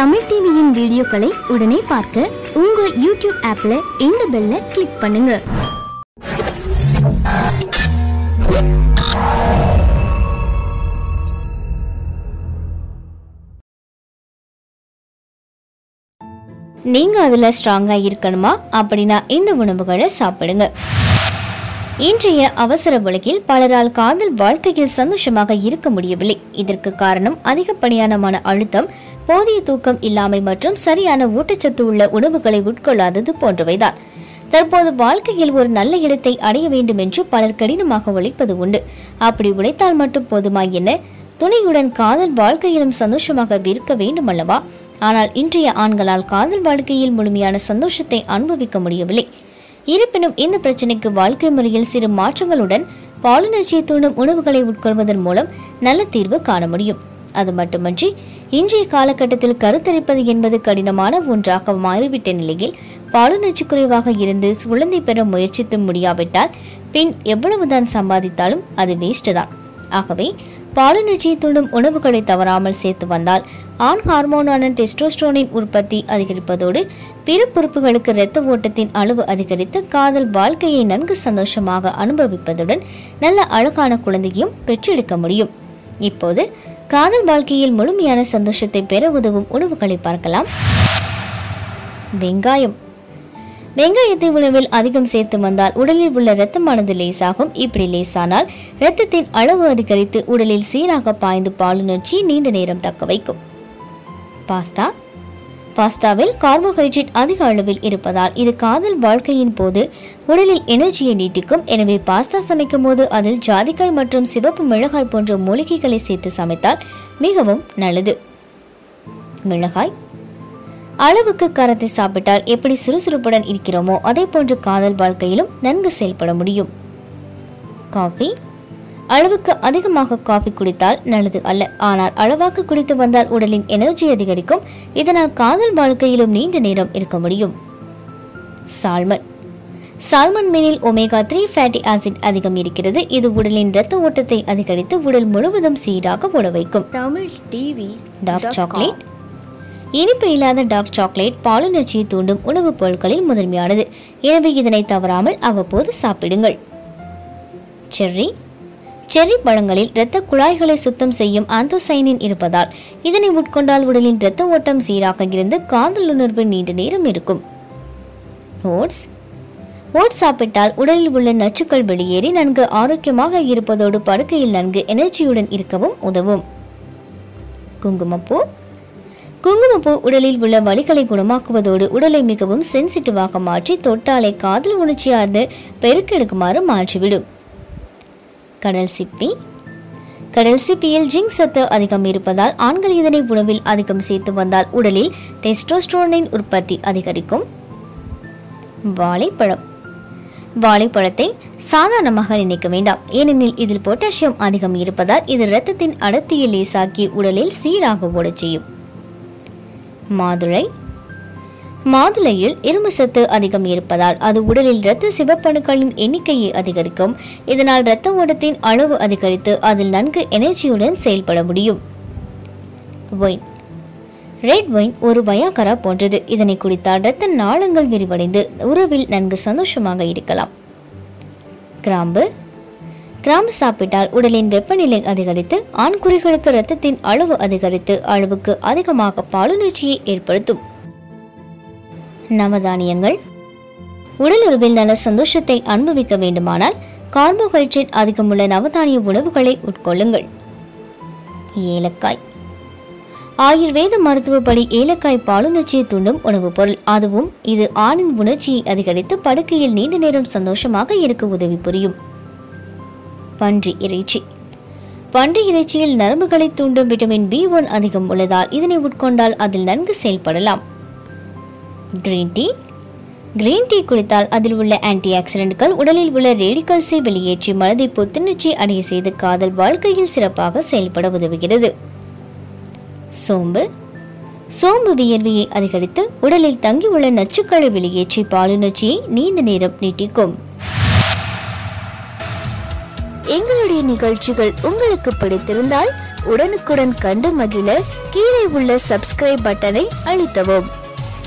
தமிழ் டிவியின் வீடியோக்களை உடனே பார்க்க உங்க யூடியூப் ஆப்ல இந்த பெல்ல கிளிக் பண்ணுங்க. நீங்க அதுல ஸ்ட்ராங்கா இருக்கணுமா? அப்படின்னா இந்த உணவுகளை சாப்பிடுங்க. இன்றைய அவசர உலகில் பலரால் காதல் வாழ்க்கையில் சந்தோஷமாக இருக்க முடியவில்லை. இதற்கு காரணம் அதிகப்படியான மன அழுத்தம் போதிய தூக்கம் இல்லாமை மற்றும் சரியான ஊட்டச்சத்து உள்ள உணவுகளை உட்கொள்ளாதது போன்றவைதான். தற்போது வாழ்க்கையில் ஒரு நல்ல இடத்தை அடைய வேண்டும் என்று பலர் கடினமாக உழைப்பது உண்டு. அப்படி உழைத்தால் மட்டும் போதுமா என்ன? துணையுடன் காதல் வாழ்க்கையிலும் சந்தோஷமாக இருக்க வேண்டும் அல்லவா? ஆனால் இன்றைய ஆண்களால் காதல் வாழ்க்கையில் முழுமையான சந்தோஷத்தை அனுபவிக்க முடியவில்லை. இருப்பினும் இந்த பிரச்சனைக்கு வாழ்க்கை முறையில் சிறு மாற்றங்களுடன் பாலுணர்ச்சியை தூண்டும் உணவுகளை உட்கொள்வதன் மூலம் நல்ல தீர்வு காண முடியும். அது மட்டுமன்றி இன்றைய காலகட்டத்தில் கருத்தரிப்பது என்பது கடினமான ஒன்றாக மாறிவிட்ட நிலையில் பாலுணர்ச்சி குறைவாக இருந்து குழந்தை பெற முயற்சித்து முடியாவிட்டால் பின் எவ்வளவுதான் சம்பாதித்தாலும் அது வேஸ்ட் தான். ஆகவே பாலுணர்ச்சியை தூண்டும் உணவுகளை தவறாமல் சேர்த்து வந்தால் ஆண் ஹார்மோனான டெஸ்டோஸ்ட்ரோனின் உற்பத்தி அதிகரிப்பதோடு பிற பொறுப்புகளுக்கு இரத்த ஓட்டத்தின் அளவு அதிகரித்து காதல் வாழ்க்கையை நன்கு சந்தோஷமாக அனுபவிப்பதுடன் நல்ல அழகான குழந்தையும் பெற்றெடுக்க முடியும். இப்போது காதல் வாழ்க்கையில் முழுமையான சந்தோஷத்தை பெற உதவும் உணவுகளை பார்க்கலாம். வெங்காயம். வெங்காயத்தை உணவில் அதிகம் சேர்த்து வந்தால் உடலில் உள்ள இரத்தமானது லேசாகும். இப்படி லேசானால் இரத்தத்தின் அளவு அதிகரித்து உடலில் சீராக பாய்ந்து பாலுணர்ச்சி நீண்ட நேரம் தக்க வைக்கும். பாஸ்தா. பாஸ்தாவில் கார்போஹைட்ரேட் அதிக அளவில் இருப்பதால் இது காதல் வாழ்க்கையின் போது உடலில் எனர்ஜியை நீட்டிக்கும். எனவே பாஸ்தா சமைக்கும் போது அதில் ஜாதிக்காய் மற்றும் சிவப்பு மிளகாய் போன்ற மூலிகைகளை சேர்த்து சமைத்தால் மிகவும் நல்லது. மிளகாய். அளவுக்கு காரத்தை சாப்பிட்டால் எப்படி சுறுசுறுப்புடன் இருக்கிறோமோ அதே போன்று காதல் வாழ்க்கையிலும் நன்கு செயல்பட முடியும். காஃபி. அளவுக்கு அதிகமாக காஃபி குடித்தால் நல்லது அல்ல. ஆனால் அளவாக குடித்து வந்தால் உடலின் எனர்ஜி அதிகரிக்கும். இதனால் காதல் வாழ்க்கையிலும் நீண்ட நேரம் இருக்க முடியும். சால்மன். சால்மன் மீனில் ஒமேகா த்ரீ ஃபேட்டி ஆசிட் அதிகம் இருக்கிறது. இது உடலின் இரத்த ஓட்டத்தை அதிகரித்து உடல் முழுவதும் சீராக ஓட வைக்கும். தமிழ் டிவி டார்க் சாக்லேட் இனிப்பு இல்லாத டார்க் சாக்லேட் பாலுணர்ச்சியை தூண்டும் உணவுப் பொருட்களில் முதன்மையானது. எனவே இதனை தவறாமல் அவ்வப்போது சாப்பிடுங்கள். செர்ரி செர்ரி பழங்களில் இரத்த குழாய்களை சுத்தம் செய்யும் ஆந்தோசைனின் இருப்பதால் இதனை உட்கொண்டால் உடலின் இரத்த ஓட்டம் சீராக இருந்து காதல் உணர்வு நீண்ட நேரம் இருக்கும். ஓட்ஸ். ஓட்ஸ் சாப்பிட்டால் உடலில் உள்ள நச்சுக்கள் வெளியேறி நன்கு ஆரோக்கியமாக இருப்பதோடு படுக்கையில் நன்கு எனர்ஜியுடன் இருக்கவும் உதவும். குங்குமப்பூ. குங்குமப்பூ உடலில் உள்ள வலிகளை குணமாக்குவதோடு உடலை மிகவும் சென்சிட்டிவாக மாற்றி தொட்டாலே காதல் உணர்ச்சியார்ந்து பெருக்கெடுக்குமாறு மாற்றிவிடும். கடல் சிப்பி. கடல் சிப்பியில் ஜிங்க் சத்து அதிகம் இருப்பதால் ஆண்கள் இதனை உணவில் அதிகம் சேர்த்து வந்தால் உடலில் டெஸ்டோஸ்ட்ரோனின் உற்பத்தி அதிகரிக்கும். வாழைப்பழம். வாழைப்பழத்தை சாதாரணமாக நினைக்க வேண்டாம். ஏனெனில் இதில் பொட்டாசியம் அதிகம் இருப்பதால் இது இரத்தத்தின் அடர்த்தியை லேசாக்கி உடலில் சீராக ஓடச் செய்யும். மாதுளை. மாதுளையில் இரும்பு சத்து அதிகம் இருப்பதால் அது உடலில் இரத்த சிவப்பணுக்களின் எண்ணிக்கையை அதிகரிக்கும். இதனால் இரத்த ஓட்டத்தின் அளவு அதிகரித்து அதில் நன்கு எனர்ஜியுடன் செயல்பட முடியும். ஒயின் ரெட் ஒயின் ஒரு வயாகரா போன்றது. இதனை குடித்தால் இரத்த நாளங்கள் விரிவடைந்து உறவில் நன்கு சந்தோஷமாக இருக்கலாம். கிராம்பு. கிராம்பு சாப்பிட்டால் உடலின் வெப்பநிலை அதிகரித்து ஆண் குறிகளுக்கு இரத்தத்தின் அளவு அதிகரித்து அளவுக்கு அதிகமாக பாலுணர்ச்சியை ஏற்படுத்தும். நவதானியங்கள் உடலுறவில் நல்ல சந்தோஷத்தை அனுபவிக்க வேண்டுமானால் கார்போஹைட்ரேட் அதிகமுள்ள நவதானிய உணவுகளை உட்கொள்ளுங்கள். ஏலக்காய். ஆயுர்வேத மருத்துவப்படி ஏலக்காய் பாலுணர்ச்சியை தூண்டும் உணவுப் பொருள். அதுவும் இது ஆணின் உணர்ச்சியை அதிகரித்து படுக்கையில் நீண்ட நேரம் சந்தோஷமாக இருக்க உதவி புரியும். பன்றி இறைச்சி. பன்றி இறைச்சியில் நரம்புகளை தூண்டும் விட்டமின் பி ஒன் அதிகம் உள்ளதால் இதனை உட்கொண்டால் அதில் நன்கு செயல்படலாம். கிரீன் டீ கிரீன் டீ குடித்தால் அதில் உள்ள ஆன்டி ஆக்சிடென்ட்கள் உடலில் உள்ள ரேடிக்கல்ஸை வெளியேற்றி மனதை புத்துணர்ச்சி அடைய செய்து காதல் வாழ்க்கையில் சிறப்பாக செயல்பட உதவுகிறது. சோம்பு. சோம்பு வியர்வையை அதிகரித்து உடலில் தங்கியுள்ள நச்சுக்களை வெளியேற்றி பாலுணர்ச்சியை நீண்ட நேரம் நீட்டிக்கும். எங்களுடைய நிகழ்ச்சிகள் உங்களுக்கு பிடித்திருந்தால் உடனுக்குடன் கண்டு மகிழ கீழே உள்ள சப்ஸ்கிரைப் பட்டனை அழுத்தவும்.